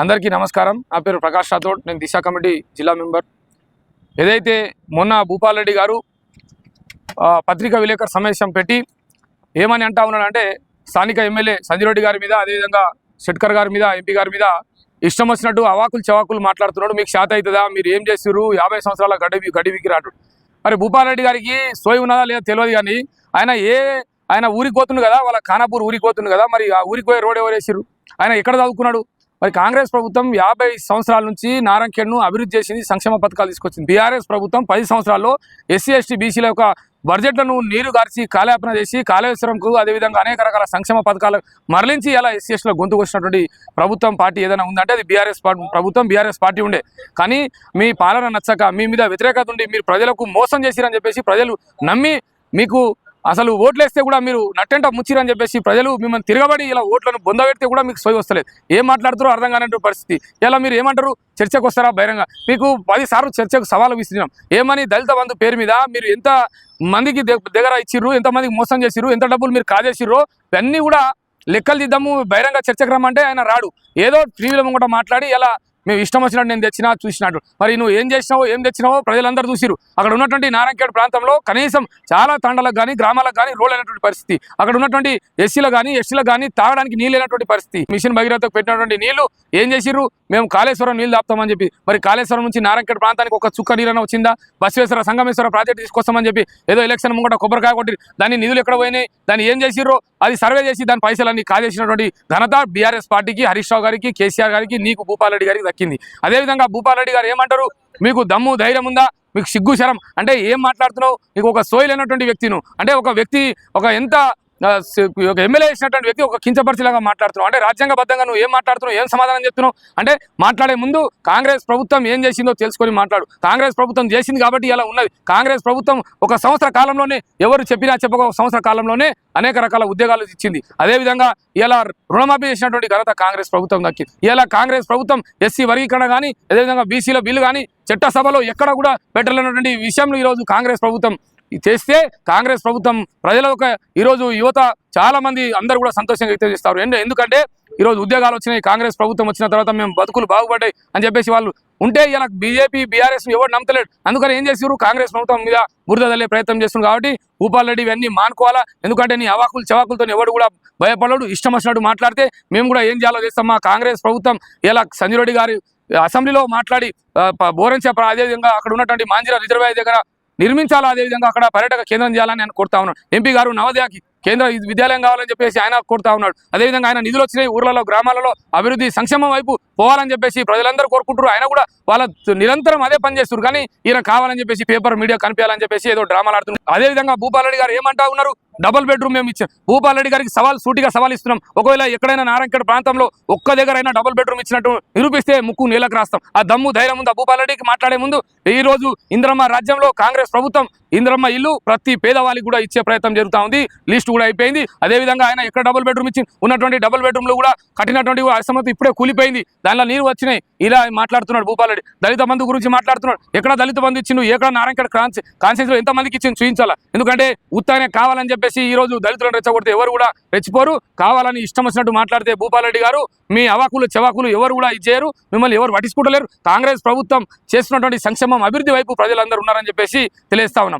అందరికీ నమస్కారం. నా పేరు ప్రకాష్ రాథోడ్. నేను దిశ కమిటీ జిల్లా మెంబర్. ఏదైతే మొన్న భూపాల్ రెడ్డి గారు పత్రిక పత్రికా విలేకరు సమావేశం పెట్టి ఏమని అంటా ఉన్నాడంటే స్థానిక ఎమ్మెల్యే సంజయ్ రెడ్డి గారి మీద అదేవిధంగా షెట్కర్ గారి మీద ఎంపీ గారి మీద ఇష్టం వచ్చినట్టు అవాకులు చవాకులు మాట్లాడుతున్నాడు. మీకు శాత అవుతుందా? మీరు ఏం చేస్తారు యాభై సంవత్సరాల గడివి గడివికి రాడు మరి భూపాల్ రెడ్డి గారికి సోయి ఉన్నదా లేదా తెలియదు కానీ ఆయన ఏ ఆయన ఊరికి పోతుంది కదా వాళ్ళ ఖానాపూర్ ఊరికి పోతుంది కదా మరి ఆ ఊరికి పోయే రోడ్ ఎవరు వేసారు ఆయన ఎక్కడ చదువుకున్నాడు? మరి కాంగ్రెస్ ప్రభుత్వం యాభై సంవత్సరాల నుంచి నారాయణఖేడ్ను అభివృద్ధి చేసింది సంక్షేమ పథకాలు తీసుకొచ్చింది. బీఆర్ఎస్ ప్రభుత్వం పది సంవత్సరాల్లో ఎస్సీ ఎస్టీ బీసీల యొక్క బడ్జెట్లను నీరు గార్చి కాలయాపన చేసి కాళేశ్వరంకు అదేవిధంగా అనేక రకాల సంక్షేమ పథకాలు మరలించి ఇలా ఎస్సీ ఎస్టీలో గొంతుకు వచ్చినటువంటి ప్రభుత్వం పార్టీ ఏదైనా ఉందంటే అది బీఆర్ఎస్ ప్రభుత్వం బీఆర్ఎస్ పార్టీ ఉండే. కానీ మీ పాలన నచ్చక మీ మీద వ్యతిరేకత ఉండి మీరు ప్రజలకు మోసం చేసిరని చెప్పేసి ప్రజలు నమ్మి మీకు అసలు ఓట్లేస్తే కూడా మీరు నట్టంట ముచ్చిరని చెప్పేసి ప్రజలు మిమ్మల్ని తిరగబడి ఇలా ఓట్లను బొందబెడితే కూడా మీకు సోయి వస్తలేదు. ఏం మాట్లాడుతారో అర్థం కానటువంటి పరిస్థితి. ఇలా మీరు ఏమంటారు? చర్చకు వస్తారా బహిరంగ? మీకు పది సార్లు చర్చకు సవాలు విస్తున్నాం ఏమని దళిత బంధు పేరు మీద మీరు ఎంత మందికి దగ్గర ఇచ్చిర్రు? ఎంత మందికి మోసం చేసిర్రు? ఎంత డబ్బులు మీరు కాజేసిర్రు? ఇవన్నీ కూడా లెక్కలు దిద్దాము బహిరంగ చర్చకు రమ్మంటే ఆయన రాడు. ఏదో టీవీలో ముంగట మాట్లాడి ఎలా మేము ఇష్టం వచ్చినట్టు నేను తెచ్చినా చూసినట్టు. మరి నువ్వు ఏం చేసినావో ఏం తెచ్చినావో ప్రజలందరూ చూసిరు అక్కడ ఉన్నటువంటి నారాయణఖేడ్ ప్రాంతంలో కనీసం చాలా తండలకు కానీ గ్రామాలకు కానీ రోడ్ అయినటువంటి పరిస్థితి. అక్కడ ఉన్నటువంటి ఎస్సీలు కానీ ఎస్టీలకు కానీ తాగడానికి నీళ్ళు లేనటువంటి పరిస్థితి. మిషన్ భగీరథకు పెట్టినటువంటి నీళ్ళు ఏం చేసిర్రు? మేము కాళేశ్వరం నీళ్ళు దాపుతామని చెప్పి. మరి కాళేశ్వరం నుంచి నారాయణఖేడ్ ప్రాంతానికి ఒక చుక్క నీరన వచ్చిందా? బసవేశ్వర సంగమేశ్వర ప్రాజెక్ట్ తీసుకొస్తామని చెప్పి ఏదో ఎలక్షన్ ముంగట కొబ్బరికాయ కొట్టి దాన్ని నిధులు ఎక్కడ పోయినాయి? దాన్ని ఏం చేసిర్రో? అది సర్వే చేసి దాని పైసలన్నీ కాజేసినటువంటి ఘనత బీఆర్ఎస్ పార్టీకి హరీష్ రావు గారికి కేసీఆర్ గారికి నీకు భూపాల్ రెడ్డి గారికి దక్కింది. అదేవిధంగా భూపాల్ రెడ్డి గారు ఏమంటారు? మీకు దమ్ము ధైర్యం ఉందా? మీకు సిగ్గు శరం. అంటే ఏం మాట్లాడుతున్నావు? నీకు ఒక సోయిల్ అనేటువంటి వ్యక్తిను. అంటే ఒక వ్యక్తి ఒక ఎంత ఒక ఎమ్మెల్యే చేసినటువంటి వ్యక్తి ఒక కించపరిచిలాగా మాట్లాడుతున్నావు. అంటే రాజ్యాంగబద్ధంగా నువ్వు ఏం మాట్లాడుతున్నావు ఏం సమాధానం చెప్తున్నావు? అంటే మాట్లాడే ముందు కాంగ్రెస్ ప్రభుత్వం ఏం చేసిందో తెలుసుకొని మాట్లాడు. కాంగ్రెస్ ప్రభుత్వం చేసింది కాబట్టి ఇలా ఉన్నది. కాంగ్రెస్ ప్రభుత్వం ఒక సంవత్సర కాలంలోనే ఎవరు చెప్పినా చెప్పక ఒక సంవత్సర కాలంలోనే అనేక రకాల ఉద్యోగాలు ఇచ్చింది. అదేవిధంగా ఇలా రుణమాఫీ చేసినటువంటి ఘనత కాంగ్రెస్ ప్రభుత్వం దక్కింది ఇలా కాంగ్రెస్ ప్రభుత్వం ఎస్సీ వర్గీకరణ కానీ అదేవిధంగా బీసీల బిల్లు కానీ చట్టసభలో ఎక్కడ కూడా పెట్టలేనటువంటి విషయంలో ఈరోజు కాంగ్రెస్ ప్రభుత్వం చేస్తే కాంగ్రెస్ ప్రభుత్వం ప్రజల ఒక ఈరోజు యువత చాలా మంది అందరూ కూడా సంతోషంగా వ్యక్తం చేస్తారు. ఎందుకంటే ఈరోజు ఉద్యోగాలు వచ్చినాయి కాంగ్రెస్ ప్రభుత్వం వచ్చిన తర్వాత మేము బతుకులు బాగుపడ్డాయి అని చెప్పేసి వాళ్ళు ఉంటే ఇలా బీజేపీ బీఆర్ఎస్ ఎవరు నమ్మతలేడు అందుకని ఏం చేసారు కాంగ్రెస్ ప్రభుత్వం మీద బురదల్లే ప్రయత్నం చేస్తున్నారు కాబట్టి భూపాల్ రెడ్డి ఇవన్నీ మానుకోవాలా? ఎందుకంటే నీ అవాకులు చవాకులతో ఎవడు కూడా భయపడడు ఇష్టం వచ్చినట్టు మాట్లాడితే మేము కూడా ఏం చేయాలో చేస్తాం. మా కాంగ్రెస్ ప్రభుత్వం ఇలా సంజయ్ రెడ్డి గారి అసెంబ్లీలో మాట్లాడి ఆ, అదేవిధంగా అక్కడ ఉన్నటువంటి మాంజిరా రిజర్వాయర్ దగ్గర నిర్మించాలా అదేవిధంగా అక్కడ పర్యాటక కేంద్రం చేయాలని నేను కోరుతా ఉన్నాను. ఎంపీ గారు నవోదయకి కేంద్ర విద్యాలయం కావాలని చెప్పేసి ఆయన కోరుతా ఉన్నాడు. అదేవిధంగా ఆయన నిధులు వచ్చినాయి ఊర్లలో గ్రామాలలో అభివృద్ధి సంక్షేమం వైపు పోవాలని చెప్పేసి ప్రజలందరూ కోరుకుంటారు ఆయన కూడా వాళ్ళ నిరంతరం అదే పనిచేస్తారు కానీ ఈయన కావాలని చెప్పేసి పేపర్ మీడియా కనిపించాలని చెప్పేసి ఏదో డ్రామాలు ఆడుతున్నారు. అదేవిధంగా భూపాలరెడ్డి గారు ఏమంటా ఉన్నారు? డబుల్ బెడ్రూమ్ మేము ఇచ్చాం. భూపాల్ రెడ్డి గారికి సవాల్ సూటిగా సవాల్ ఇస్తున్నాం. ఒకవేళ ఎక్కడైనా నారాయణఖేడ్ ప్రాంతంలో ఒక్క దగ్గర అయినా డబుల్ బెడ్రూమ్ ఇచ్చినట్టు నిరూపిస్తే ముక్కు నీళ్ళకు రాస్తాం. ఆ దమ్ము ధైర్యం ఉందా? భూపాల్ రెడ్డికి మాట్లాడే ముందు ఈ రోజు ఇంద్రమ్మ రాజ్యంలో కాంగ్రెస్ ప్రభుత్వం ఇంద్రమ్మ ఇల్లు ప్రతి పేదవాళ్ళకి కూడా ఇచ్చే ప్రయత్నం జరుగుతూ ఉంది. లిస్ట్ కూడా అయిపోయింది. అదేవిధంగా ఆయన ఎక్కడ డబుల్ బెడ్రూమ్ ఇచ్చి ఉన్నటువంటి డబుల్ బెడ్రూమ్లో కూడా కట్టినటువంటి అసమతి ఇప్పుడే కూలిపోయింది. దానిలో నీరు వచ్చినాయి. ఇలా మాట్లాడుతున్నాడు భూపాల్ రెడ్డి దళిత బంధు గురించి మాట్లాడుతున్నాడు. ఎక్కడ దళిత బంధు ఇచ్చిండు? ఎక్కడ నారాయణ కాన్సి కాన్సెన్స్లో ఎంత మందికి ఇచ్చింది చూపించాలా? ఎందుకంటే ఉత్తానే కావాలని చెప్పేసి ఈ రోజు దళితులను రెచ్చగొడితే ఎవరు కూడా రెచ్చిపోరు. కావాలని ఇష్టం వచ్చినట్టు మాట్లాడితే భూపాలరెడ్డి గారు మీ అవాకులు చెవాకులు ఎవరు కూడా ఇచ్చేయరు మిమ్మల్ని ఎవరు పట్టించుకుంటలేరు. కాంగ్రెస్ ప్రభుత్వం చేస్తున్నటువంటి సంక్షేమం అభివృద్ధి వైపు ప్రజలందరూ ఉన్నారని చెప్పేసి తెలియస్తా ఉన్నాం.